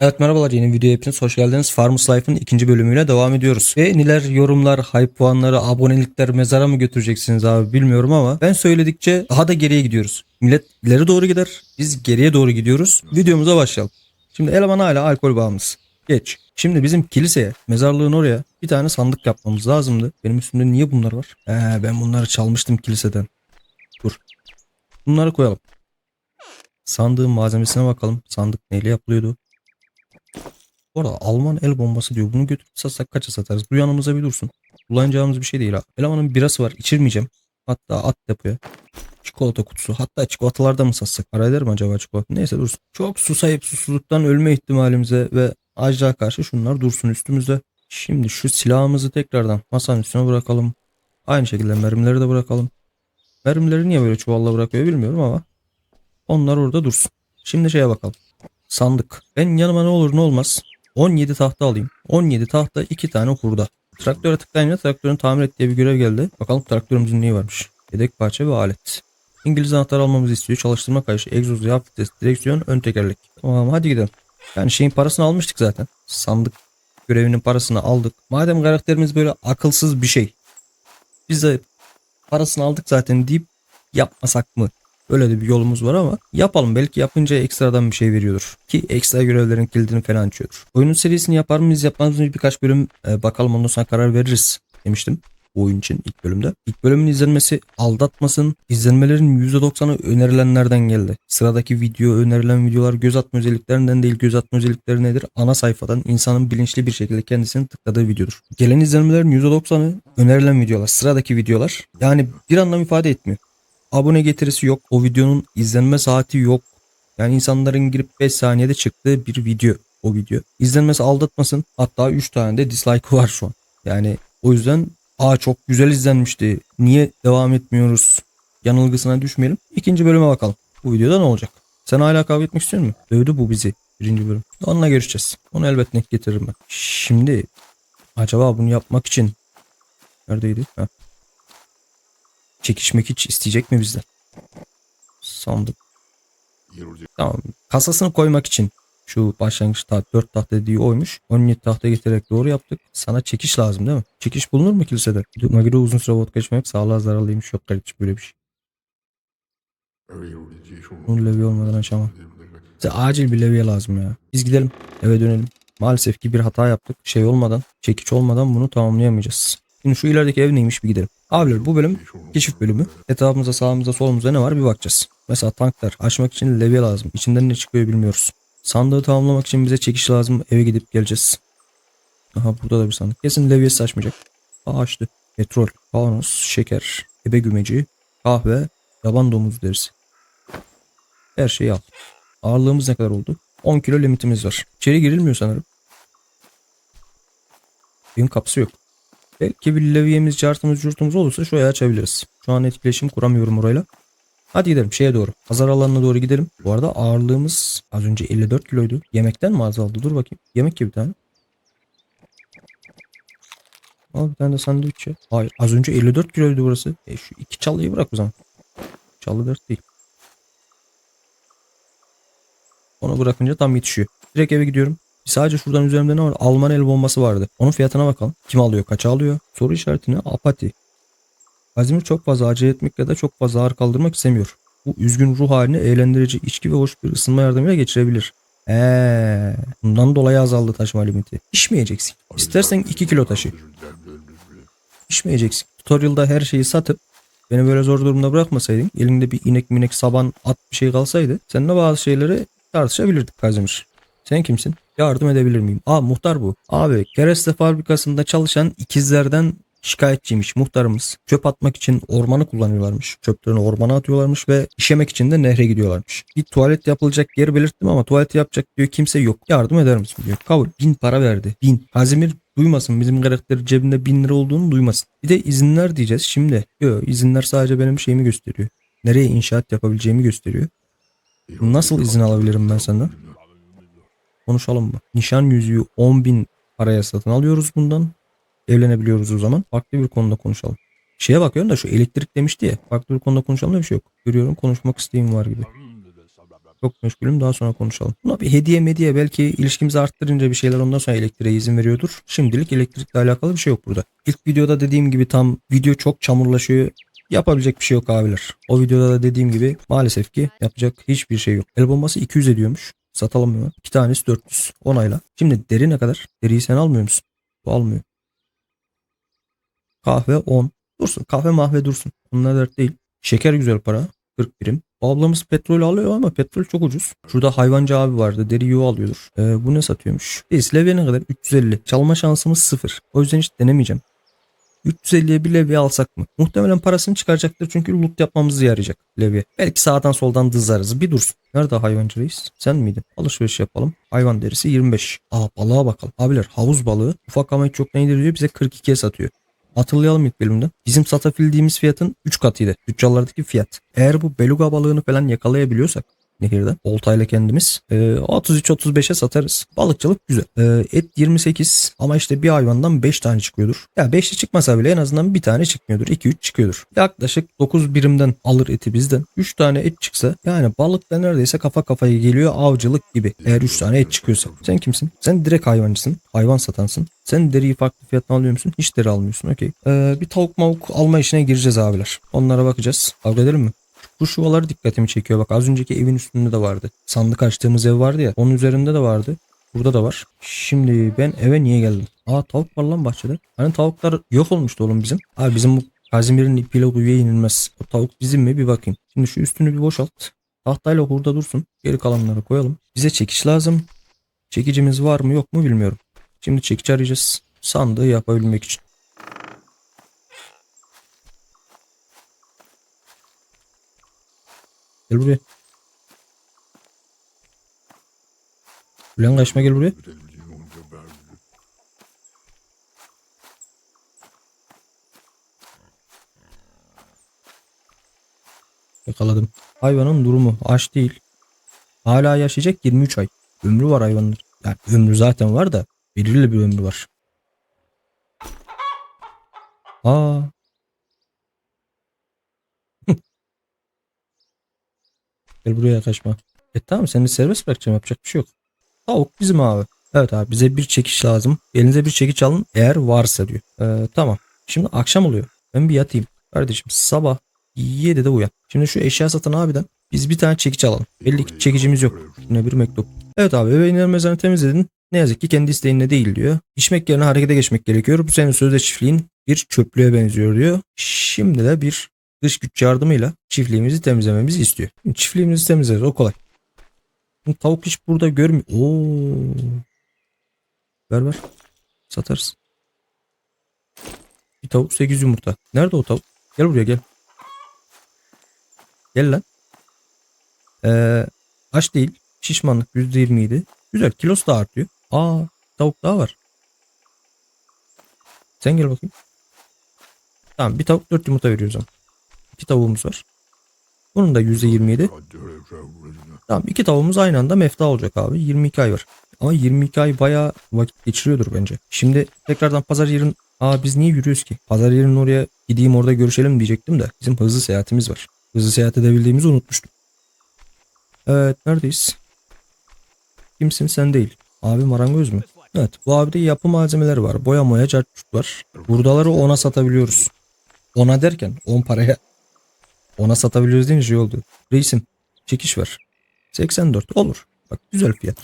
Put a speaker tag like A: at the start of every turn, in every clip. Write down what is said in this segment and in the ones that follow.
A: Evet merhabalar yeni videoya hepiniz hoş geldiniz. Farmers Life'ın ikinci bölümüyle devam ediyoruz. Ve neler yorumlar, hype puanları, abonelikler mezara mı götüreceksiniz abi bilmiyorum ama ben söyledikçe daha da geriye gidiyoruz. Millet ileri doğru gider, biz geriye doğru gidiyoruz. Videomuza başlayalım. Şimdi eleman hala alkol bağımlısı. Geç. Şimdi bizim kiliseye, mezarlığın oraya bir tane sandık yapmamız lazımdı. Benim üstümde niye bunlar var? Ee, ben bunları çalmıştım kiliseden. Dur. Bunları koyalım. Sandığın malzemesine bakalım. Sandık neyle yapılıyordu? Bu arada Alman el bombası diyor. Bunu götürüp satsak kaça satarız? Bu yanımıza bir dursun. Kullanacağımız bir şey değil ha. Elemanın birası var. içirmeyeceğim. Hatta at depoya. Çikolata kutusu. Hatta çikolatalarda mı satsak? Para eder mi acaba çikolata? Neyse dursun. Çok susayıp susuzluktan ölme ihtimalimize ve açlığa karşı şunlar dursun üstümüzde. Şimdi şu silahımızı tekrardan masanın üstüne bırakalım. Aynı şekilde mermileri de bırakalım. Mermileri niye böyle çuvalla bırakıyor bilmiyorum ama onlar orada dursun. Şimdi şeye bakalım. Sandık. Ben yanıma ne olur ne olmaz 17 tahta alayım. 17 tahta 2 tane hurda. Traktöre tıklayınca traktörün tamir et diye bir görev geldi. Bakalım traktörümüzün neyi varmış. Yedek parça ve alet. İngiliz anahtar almamızı istiyor. Çalıştırma kayışı, egzoz, yağ filtresi, direksiyon, ön tekerlek. Tamam hadi gidelim. Yani şeyin parasını almıştık zaten. Sandık görevinin parasını aldık. Madem karakterimiz böyle akılsız bir şey. Biz de parasını aldık zaten deyip yapmasak mı? Öyle de bir yolumuz var ama yapalım. Belki yapınca ekstradan bir şey veriyordur. Ki ekstra görevlerin kilidini falan açıyordur. Oyunun serisini yapar mıyız yapmaz mıyız birkaç bölüm e, bakalım ondan sonra karar veririz demiştim. Bu oyun için ilk bölümde. İlk bölümün izlenmesi aldatmasın. İzlenmelerin %90'ı önerilenlerden geldi. Sıradaki video önerilen videolar göz atma özelliklerinden değil göz atma özellikleri nedir? Ana sayfadan insanın bilinçli bir şekilde kendisini tıkladığı videodur. Gelen izlenmelerin %90'ı önerilen videolar. Sıradaki videolar. Yani bir anlam ifade etmiyor abone getirisi yok. O videonun izlenme saati yok. Yani insanların girip 5 saniyede çıktığı bir video o video. İzlenmesi aldatmasın. Hatta 3 tane de dislike var şu an. Yani o yüzden aa çok güzel izlenmişti. Niye devam etmiyoruz? Yanılgısına düşmeyelim. İkinci bölüme bakalım. Bu videoda ne olacak? Sen hala kavga etmek istiyor musun? Dövdü bu bizi. Birinci bölüm. Onunla görüşeceğiz. Onu elbet net getiririm ben. Şimdi acaba bunu yapmak için neredeydi? Heh. Çekişmek hiç isteyecek mi bizden? Sandık. Tamam. Kasasını koymak için şu başlangıç taht 4 tahta dediği oymuş. 17 tahta getirerek doğru yaptık. Sana çekiş lazım değil mi? Çekiş bulunur mu kilisede? Magiro uzun süre vodka içmek sağlığa zararlıymış. Yok kardeşim böyle bir şey. Bunu levye olmadan açamam. Bize acil bir levye lazım ya. Biz gidelim eve dönelim. Maalesef ki bir hata yaptık. Şey olmadan, çekiç olmadan bunu tamamlayamayacağız. Şimdi şu ilerideki ev neymiş bir gidelim. Abiler bu bölüm keşif bölümü. Etrafımıza sağımıza solumuzda ne var bir bakacağız. Mesela tanklar açmak için levye lazım. İçinden ne çıkıyor bilmiyoruz. Sandığı tamamlamak için bize çekiş lazım. Eve gidip geleceğiz. Aha burada da bir sandık. Kesin levyesi açmayacak. Aa açtı. Petrol, kavanoz, şeker, ebe gümeci, kahve, yaban domuz derisi. Her şeyi al. Ağırlığımız ne kadar oldu? 10 kilo limitimiz var. İçeri girilmiyor sanırım. Evin kapısı yok. Belki bir levyemiz, cartımız, curtumuz olursa şurayı açabiliriz. Şu an etkileşim kuramıyorum orayla. Hadi gidelim şeye doğru. Pazar alanına doğru gidelim. Bu arada ağırlığımız az önce 54 kiloydu. Yemekten mi azaldı? Dur bakayım. Yemek gibi bir tane. Al bir tane de sandviç ya. Hayır az önce 54 kiloydu burası. E şu iki çalıyı bırak o zaman. Çalı 4 değil. Onu bırakınca tam yetişiyor. Direkt eve gidiyorum. Sadece şuradan üzerimde ne var? Alman el bombası vardı. Onun fiyatına bakalım. Kim alıyor? Kaça alıyor? Soru işaretine apati. Azimir çok fazla acele etmek ya da çok fazla ağır kaldırmak istemiyor. Bu üzgün ruh halini eğlendirici içki ve hoş bir ısınma yardımıyla geçirebilir. Eee, bundan dolayı azaldı taşıma limiti. İçmeyeceksin. İstersen 2 kilo taşı. İçmeyeceksin. Tutorial'da her şeyi satıp beni böyle zor durumda bırakmasaydın, elinde bir inek minek saban at bir şey kalsaydı seninle bazı şeyleri tartışabilirdik Kazimir. Sen kimsin? Yardım edebilir miyim? Aa muhtar bu. Abi kereste fabrikasında çalışan ikizlerden şikayetçiymiş muhtarımız. Çöp atmak için ormanı kullanıyorlarmış. Çöplerini ormana atıyorlarmış ve işemek için de nehre gidiyorlarmış. Bir tuvalet yapılacak yeri belirttim ama tuvaleti yapacak diyor kimse yok. Yardım eder misin diyor. Kabul. Bin para verdi. Bin. Kazimir duymasın bizim karakteri cebinde bin lira olduğunu duymasın. Bir de izinler diyeceğiz şimdi. Yok izinler sadece benim şeyimi gösteriyor. Nereye inşaat yapabileceğimi gösteriyor. Nasıl izin alabilirim ben senden? Konuşalım mı? Nişan yüzüğü 10 bin paraya satın alıyoruz bundan. Evlenebiliyoruz o zaman. Farklı bir konuda konuşalım. Şeye bakıyorum da şu elektrik demişti ya. Farklı bir konuda konuşalım da bir şey yok. Görüyorum konuşmak isteğim var gibi. Çok meşgulüm daha sonra konuşalım. Buna bir hediye mediye belki ilişkimizi arttırınca bir şeyler ondan sonra elektriğe izin veriyordur. Şimdilik elektrikle alakalı bir şey yok burada. İlk videoda dediğim gibi tam video çok çamurlaşıyor. Yapabilecek bir şey yok abiler. O videoda da dediğim gibi maalesef ki yapacak hiçbir şey yok. El bombası 200 ediyormuş. Satalım mı? İki tanesi 400. Onayla. Şimdi deri ne kadar? Deriyi sen almıyor musun? Bu almıyor. Kahve 10. Dursun. Kahve mahve dursun. Bunlar dert değil. Şeker güzel para. 40 birim. Ablamız petrol alıyor ama petrol çok ucuz. Şurada hayvancı abi vardı. Deri yuva alıyordur. Ee, bu ne satıyormuş? Levye ne kadar? 350. Çalma şansımız sıfır. O yüzden hiç denemeyeceğim. 350'ye bir levye alsak mı? Muhtemelen parasını çıkaracaktır çünkü loot yapmamızı yarayacak levye. Belki sağdan soldan dızarız. Bir dursun. Nerede hayvancı reis? Sen miydin? Alışveriş yapalım. Hayvan derisi 25. Aa balığa bakalım. Abiler havuz balığı ufak ama hiç çok neydi diyor bize 42'ye satıyor. Hatırlayalım ilk bölümde. Bizim satabildiğimiz fiyatın 3 katıydı. Tüccarlardaki fiyat. Eğer bu beluga balığını falan yakalayabiliyorsak nehirde oltayla kendimiz e, 33-35'e satarız. Balıkçılık güzel. E, et 28 ama işte bir hayvandan 5 tane çıkıyordur. Ya 5'li çıkmasa bile en azından bir tane çıkmıyordur. 2-3 çıkıyordur. Yaklaşık 9 birimden alır eti bizden. 3 tane et çıksa yani balıkla neredeyse kafa kafaya geliyor avcılık gibi. Eğer 3 tane et çıkıyorsa. Sen kimsin? Sen direkt hayvancısın. Hayvan satansın. Sen deriyi farklı fiyatına alıyor musun? Hiç deri almıyorsun. Okey. Ee, bir tavuk mavuk alma işine gireceğiz abiler. Onlara bakacağız. Kavga edelim mi? Kuş yuvaları dikkatimi çekiyor. Bak az önceki evin üstünde de vardı. Sandık açtığımız ev vardı ya. Onun üzerinde de vardı. Burada da var. Şimdi ben eve niye geldim? Aa tavuk var lan bahçede. Hani tavuklar yok olmuştu oğlum bizim. Abi bizim bu Kazimir'in ipiyle kuyuya inilmez. O tavuk bizim mi bir bakayım. Şimdi şu üstünü bir boşalt. Tahtayla hurda dursun. Geri kalanları koyalım. Bize çekiş lazım. Çekicimiz var mı yok mu bilmiyorum. Şimdi çekiç arayacağız. Sandığı yapabilmek için. Gel buraya. Ulan kaçma gel buraya. Yakaladım. Hayvanın durumu aç değil. Hala yaşayacak 23 ay. Ömrü var hayvanın. Yani ömrü zaten var da belirli bir ömrü var. Aa. Gel buraya kaçma. E tamam seni serbest bırakacağım yapacak bir şey yok. Tavuk bizim abi. Evet abi bize bir çekiş lazım. Elinize bir çekiç alın eğer varsa diyor. Ee, tamam. Şimdi akşam oluyor. Ben bir yatayım. Kardeşim sabah 7'de uyan. Şimdi şu eşya satan abiden biz bir tane çekiç alalım. Belli ki çekicimiz yok. Yine bir mektup. Evet abi ebeveynlerin mezarını temizledin. Ne yazık ki kendi isteğinle değil diyor. İçmek yerine harekete geçmek gerekiyor. Bu senin sözde çiftliğin bir çöplüğe benziyor diyor. Şimdi de bir dış güç yardımıyla çiftliğimizi temizlememizi istiyor. Çiftliğimizi temizleriz o kolay. Tavuk hiç burada görmüyor. Oo. Ver ver. Satarız. Bir tavuk 8 yumurta. Nerede o tavuk? Gel buraya gel. Gel lan. Ee, aç değil. Şişmanlık %27. Güzel. Kilosu da artıyor. Aa tavuk daha var. Sen gel bakayım. Tamam bir tavuk 4 yumurta veriyoruz ama. İki tavuğumuz var. Bunun da %27. Tamam iki tavuğumuz aynı anda mefta olacak abi. 22 ay var. Ama 22 ay bayağı vakit geçiriyordur bence. Şimdi tekrardan pazar yerin... Aa biz niye yürüyoruz ki? Pazar yerinin oraya gideyim orada görüşelim diyecektim de. Bizim hızlı seyahatimiz var. Hızlı seyahat edebildiğimizi unutmuştum. Evet neredeyiz? Kimsin sen değil. Abi marangoz mu? Evet bu abide yapı malzemeleri var. Boya moya çarçurt var. Buradaları ona satabiliyoruz. Ona derken 10 paraya. Ona satabiliyoruz deyince şey oldu. Reisim çekiş ver. 84 olur. Bak güzel fiyat.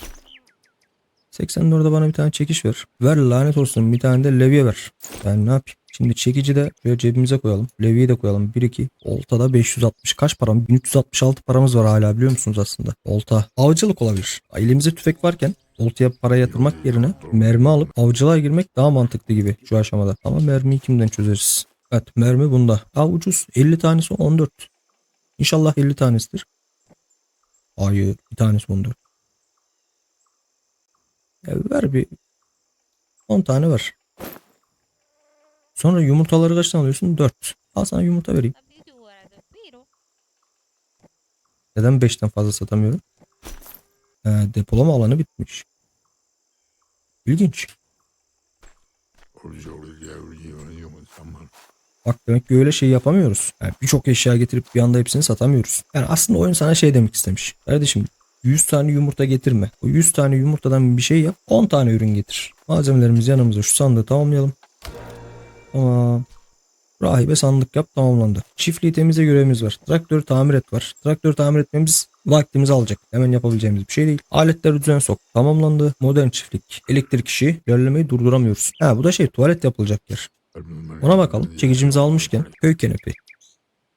A: 84'de bana bir tane çekiş ver. Ver lanet olsun bir tane de levye ver. Ben ne yapayım? Şimdi çekici de şöyle cebimize koyalım. Levyeyi de koyalım. 1-2. Oltada 560. Kaç param? 1366 paramız var hala biliyor musunuz aslında? Olta. Avcılık olabilir. Elimizde tüfek varken oltaya para yatırmak yerine mermi alıp avcılığa girmek daha mantıklı gibi şu aşamada. Ama mermiyi kimden çözeriz? Evet mermi bunda. Aa ucuz. 50 tanesi 14. İnşallah 50 tanesidir. Hayır bir tanesi 14. Ya ver bir 10 tane ver. Sonra yumurtaları kaçtan alıyorsun? 4. Al sana yumurta vereyim. Neden 5'ten fazla satamıyorum? Ee, depolama alanı bitmiş. İlginç. Bak demek ki öyle şey yapamıyoruz. Yani birçok eşya getirip bir anda hepsini satamıyoruz. Yani aslında oyun sana şey demek istemiş. Kardeşim 100 tane yumurta getirme. O 100 tane yumurtadan bir şey yap. 10 tane ürün getir. Malzemelerimiz yanımızda. Şu sandığı tamamlayalım. Tamam. Rahibe sandık yap tamamlandı. Çiftliği temize görevimiz var. Traktörü tamir et var. Traktörü tamir etmemiz vaktimizi alacak. Hemen yapabileceğimiz bir şey değil. Aletleri düzen sok. Tamamlandı. Modern çiftlik. Elektrik işi. İlerlemeyi durduramıyoruz. Ha bu da şey tuvalet yapılacak yer. Ona bakalım. Çekicimizi almışken köy kenepi.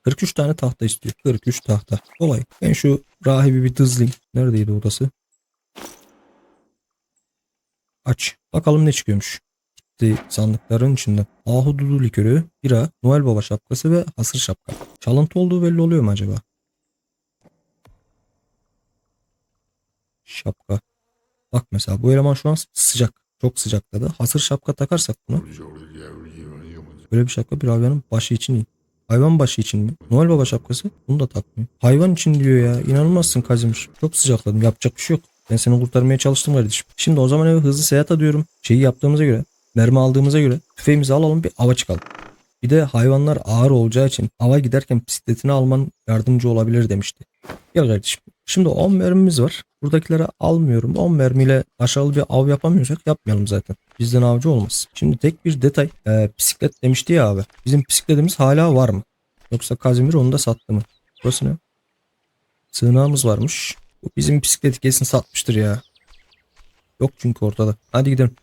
A: 43 tane tahta istiyor. 43 tahta. Kolay. Ben şu rahibi bir dızlayayım. Neredeydi odası? Aç. Bakalım ne çıkıyormuş. Gitti sandıkların içinden. Ahududu likörü, bira, Noel Baba şapkası ve hasır şapka. Çalıntı olduğu belli oluyor mu acaba? Şapka. Bak mesela bu eleman şu an sıcak. Çok sıcakladı. Hasır şapka takarsak bunu. Böyle bir şapka bir hayvanın başı için iyi. Hayvan başı için mi? Noel Baba şapkası bunu da takmıyor. Hayvan için diyor ya. İnanılmazsın Kazimir. Çok sıcakladım. Yapacak bir şey yok. Ben seni kurtarmaya çalıştım kardeşim. Şimdi o zaman eve hızlı seyahat ediyorum. Şeyi yaptığımıza göre, mermi aldığımıza göre tüfeğimizi alalım bir ava çıkalım. Bir de hayvanlar ağır olacağı için ava giderken bisikletini alman yardımcı olabilir demişti. Gel kardeşim. Şimdi 10 mermimiz var. Buradakileri almıyorum. 10 mermiyle aşağılı bir av yapamıyorsak yapmayalım zaten. Bizden avcı olmaz. Şimdi tek bir detay. Ee, bisiklet demişti ya abi. Bizim bisikletimiz hala var mı? Yoksa Kazimir onu da sattı mı? Burası ne? Sığınağımız varmış. Bu bizim bisikleti kesin satmıştır ya. Yok çünkü ortada. Hadi gidelim.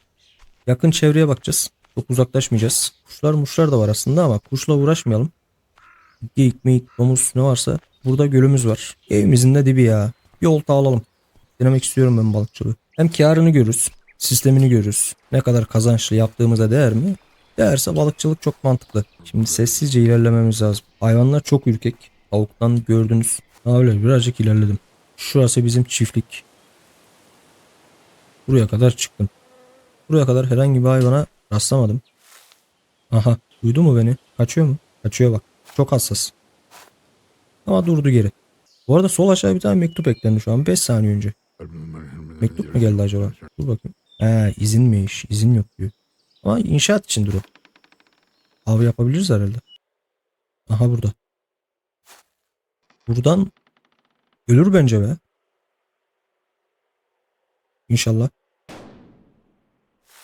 A: Yakın çevreye bakacağız. Çok uzaklaşmayacağız. Kuşlar muşlar da var aslında ama kuşla uğraşmayalım. Geyik meyik domuz ne varsa. Burada gölümüz var. Evimizin de dibi ya. Bir olta alalım. Denemek istiyorum ben balıkçılığı. Hem karını görürüz. Sistemini görürüz. Ne kadar kazançlı yaptığımıza değer mi? Değerse balıkçılık çok mantıklı. Şimdi sessizce ilerlememiz lazım. Hayvanlar çok ürkek. Tavuktan gördünüz. Öyle birazcık ilerledim. Şurası bizim çiftlik. Buraya kadar çıktım. Buraya kadar herhangi bir hayvana rastlamadım. Aha duydu mu beni? Kaçıyor mu? Kaçıyor bak. Çok hassas. Ama durdu geri. Bu arada sol aşağı bir tane mektup eklendi şu an 5 saniye önce. Mektup mu geldi acaba? Dur bakayım. He izinmiş. İzin yok diyor. Ama inşaat içindir o. Av yapabiliriz herhalde. Aha burada. Buradan ölür bence be. İnşallah.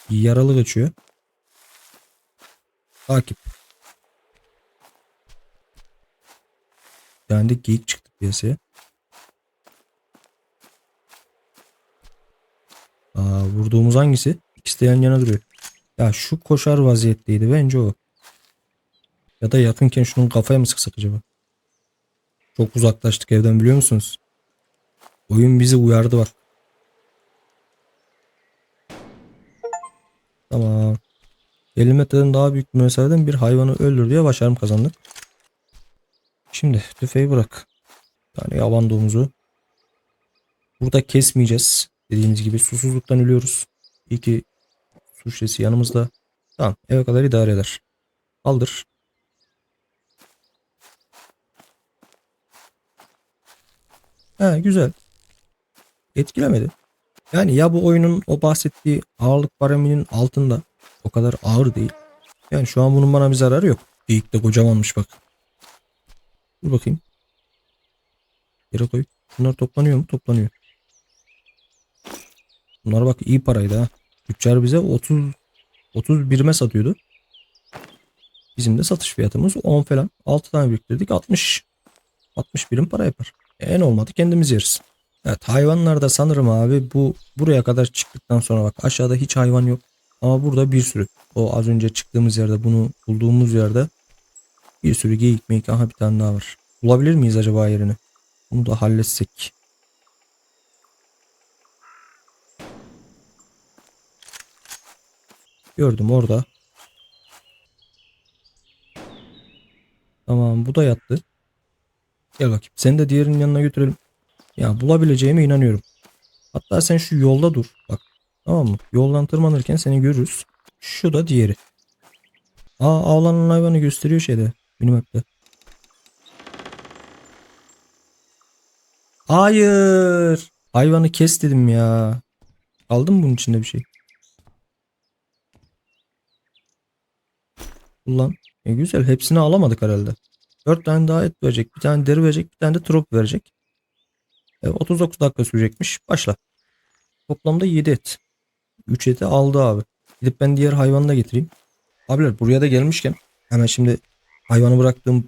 A: Yaralı kaçıyor. Takip. Yani de geyik çıktı piyasaya. Aa, vurduğumuz hangisi? İkisi de yan yana duruyor. Ya şu koşar vaziyetteydi bence o. Ya da yakınken şunun kafaya mı sıksak acaba? Çok uzaklaştık evden biliyor musunuz? Oyun bizi uyardı bak. Tamam. 50 metreden daha büyük bir mesafeden bir hayvanı öldür diye başarım kazandık. Şimdi tüfeği bırak. Bir tane yaban domuzu. Burada kesmeyeceğiz. Dediğimiz gibi susuzluktan ölüyoruz. İyi ki su şişesi yanımızda. Tamam eve kadar idare eder. Kaldır. He güzel. Etkilemedi. Yani ya bu oyunun o bahsettiği ağırlık paraminin altında o kadar ağır değil. Yani şu an bunun bana bir zararı yok. Geyik de kocamanmış bak. Dur bakayım. Yere koy. Bunlar toplanıyor mu? Toplanıyor. Bunlar bak iyi paraydı ha. Tüccar bize 30 31'ime satıyordu. Bizim de satış fiyatımız 10 falan. 6 tane biriktirdik 60. 60 birim para yapar. En olmadı kendimiz yeriz. Evet hayvanlarda sanırım abi bu buraya kadar çıktıktan sonra bak aşağıda hiç hayvan yok. Ama burada bir sürü. O az önce çıktığımız yerde bunu bulduğumuz yerde bir sürü geyik meyik aha bir tane daha var. Bulabilir miyiz acaba yerini? Bunu da halletsek. Gördüm orada. Tamam bu da yattı. Gel bakayım. Seni de diğerinin yanına götürelim. Ya bulabileceğime inanıyorum. Hatta sen şu yolda dur. Bak. Tamam mı? Yoldan tırmanırken seni görürüz. Şu da diğeri. Aa avlanan hayvanı gösteriyor şeyde. Minimap'te. Hayır. Hayvanı kes dedim ya. Aldın mı bunun içinde bir şey? Ulan. E güzel. Hepsini alamadık herhalde. Dört tane daha et verecek. Bir tane deri verecek. Bir tane de trop verecek. E, 39 dakika sürecekmiş. Başla. Toplamda 7 et. 3 eti aldı abi. Gidip ben diğer hayvanı da getireyim. Abiler buraya da gelmişken hemen şimdi hayvanı bıraktığım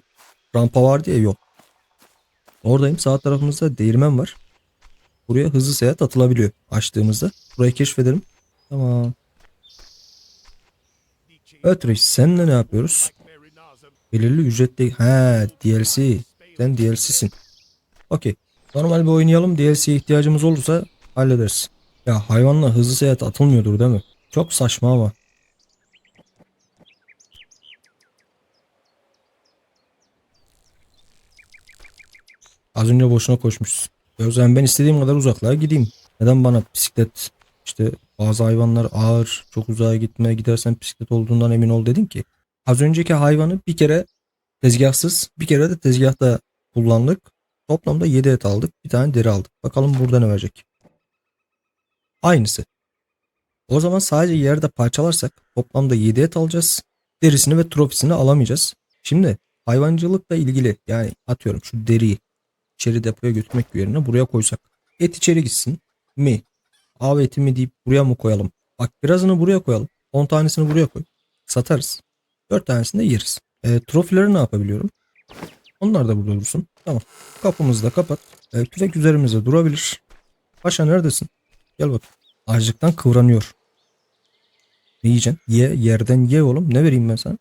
A: rampa vardı ya yok. Oradayım. Sağ tarafımızda değirmen var. Buraya hızlı seyahat atılabiliyor açtığımızda. Burayı keşfedelim. Tamam. Evet reis seninle ne yapıyoruz? Belirli ücretli... He DLC. Sen DLC'sin. Okey. Normal bir oynayalım. DLC'ye ihtiyacımız olursa hallederiz. Ya hayvanla hızlı seyahat atılmıyordur değil mi? Çok saçma ama. Az önce boşuna koşmuşuz. E o zaman ben istediğim kadar uzaklığa gideyim. Neden bana bisiklet işte bazı hayvanlar ağır çok uzağa gitme gidersen bisiklet olduğundan emin ol dedin ki. Az önceki hayvanı bir kere tezgahsız bir kere de tezgahta kullandık. Toplamda 7 et aldık. Bir tane deri aldık. Bakalım burada ne verecek. Aynısı. O zaman sadece yerde parçalarsak toplamda 7 et alacağız. Derisini ve trofisini alamayacağız. Şimdi hayvancılıkla ilgili yani atıyorum şu deriyi içeri depoya götürmek yerine buraya koysak. Et içeri gitsin mi? Av eti mi deyip buraya mı koyalım? Bak birazını buraya koyalım. 10 tanesini buraya koy. Satarız. 4 tanesini de yeriz. E, trofileri ne yapabiliyorum? Onlar da burada dursun. Tamam. Kapımızı da kapat. E, tüfek üzerimizde durabilir. Paşa neredesin? Gel bak. Açlıktan kıvranıyor. Ne yiyeceksin? Ye. Yerden ye oğlum. Ne vereyim ben sana?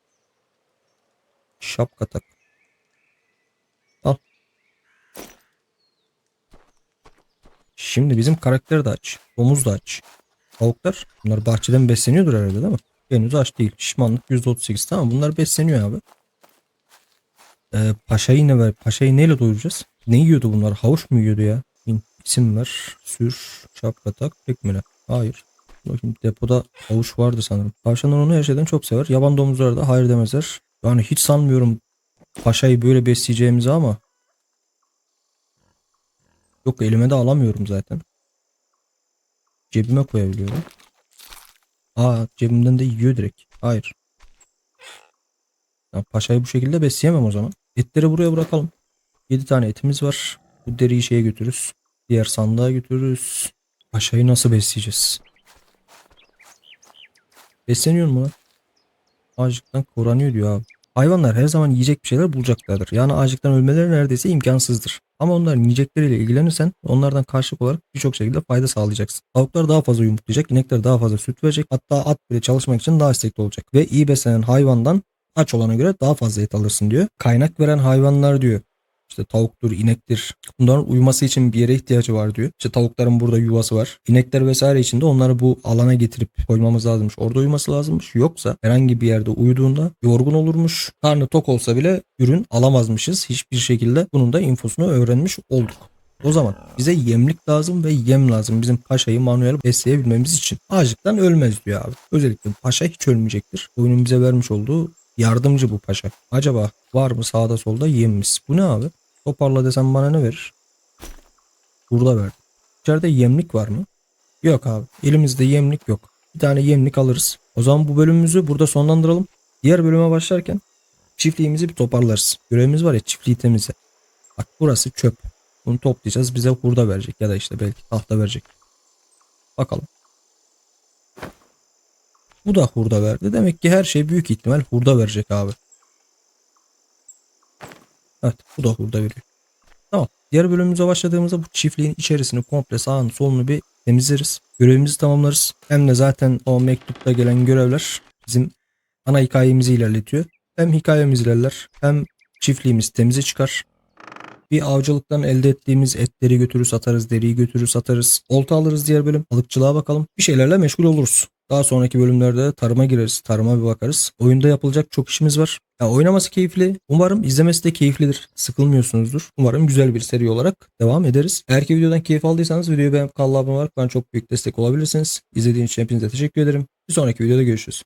A: Şapka tak. Şimdi bizim karakter de aç. Domuz da aç. Tavuklar. Bunlar bahçeden besleniyordur herhalde değil mi? Henüz aç değil. Şişmanlık %38. Tamam bunlar besleniyor abi. Ee, paşayı ne ver? Paşayı neyle doyuracağız? Ne yiyordu bunlar? Havuç mu yiyordu ya? İsim ver. Sür. Şapka tak. Tekmele. Hayır. Bakayım depoda havuç vardı sanırım. Tavşanlar onu her şeyden çok sever. Yaban domuzları da hayır demezler. Yani hiç sanmıyorum paşayı böyle besleyeceğimizi ama. Yok elime de alamıyorum zaten. Cebime koyabiliyorum. Aa cebimden de yiyor direkt. Hayır. Ya paşayı bu şekilde besleyemem o zaman. Etleri buraya bırakalım. 7 tane etimiz var. Bu deriyi şeye götürürüz. Diğer sandığa götürürüz. Paşayı nasıl besleyeceğiz? Besleniyor mu lan? Açlıktan kıvranıyor diyor abi. Hayvanlar her zaman yiyecek bir şeyler bulacaklardır. Yani açlıktan ölmeleri neredeyse imkansızdır. Ama onların yiyecekleriyle ilgilenirsen onlardan karşılık olarak birçok şekilde fayda sağlayacaksın. Tavuklar daha fazla yumurtlayacak, inekler daha fazla süt verecek. Hatta at bile çalışmak için daha istekli olacak. Ve iyi beslenen hayvandan aç olana göre daha fazla et alırsın diyor. Kaynak veren hayvanlar diyor. İşte tavuktur, inektir. Bunların uyuması için bir yere ihtiyacı var diyor. İşte tavukların burada yuvası var. İnekler vesaire için de onları bu alana getirip koymamız lazımmış. Orada uyuması lazımmış. Yoksa herhangi bir yerde uyuduğunda yorgun olurmuş. Karnı tok olsa bile ürün alamazmışız. Hiçbir şekilde bunun da infosunu öğrenmiş olduk. O zaman bize yemlik lazım ve yem lazım bizim paşayı manuel besleyebilmemiz için. Açlıktan ölmez diyor abi. Özellikle paşa hiç ölmeyecektir. Oyunun bize vermiş olduğu yardımcı bu paşa. Acaba var mı sağda solda yemimiz? Bu ne abi? Toparla desem bana ne verir? Burada verdi. İçeride yemlik var mı? Yok abi. Elimizde yemlik yok. Bir tane yemlik alırız. O zaman bu bölümümüzü burada sonlandıralım. Diğer bölüme başlarken çiftliğimizi bir toparlarız. Görevimiz var ya çiftliği temizle. Bak burası çöp. Bunu toplayacağız. Bize hurda verecek ya da işte belki tahta verecek. Bakalım. Bu da hurda verdi. Demek ki her şey büyük ihtimal hurda verecek abi. Evet bu da hurda veriyor. Tamam. Diğer bölümümüze başladığımızda bu çiftliğin içerisini komple sağını solunu bir temizleriz. Görevimizi tamamlarız. Hem de zaten o mektupta gelen görevler bizim ana hikayemizi ilerletiyor. Hem hikayemiz ilerler hem çiftliğimiz temize çıkar. Bir avcılıktan elde ettiğimiz etleri götürür satarız, deriyi götürür satarız. Olta alırız diğer bölüm. Balıkçılığa bakalım. Bir şeylerle meşgul oluruz. Daha sonraki bölümlerde tarıma gireriz. Tarıma bir bakarız. Oyunda yapılacak çok işimiz var. Ya oynaması keyifli. Umarım izlemesi de keyiflidir. Sıkılmıyorsunuzdur. Umarım güzel bir seri olarak devam ederiz. Eğer ki videodan keyif aldıysanız videoyu beğenip kanala abone olarak bana çok büyük destek olabilirsiniz. İzlediğiniz için hepinize teşekkür ederim. Bir sonraki videoda görüşürüz.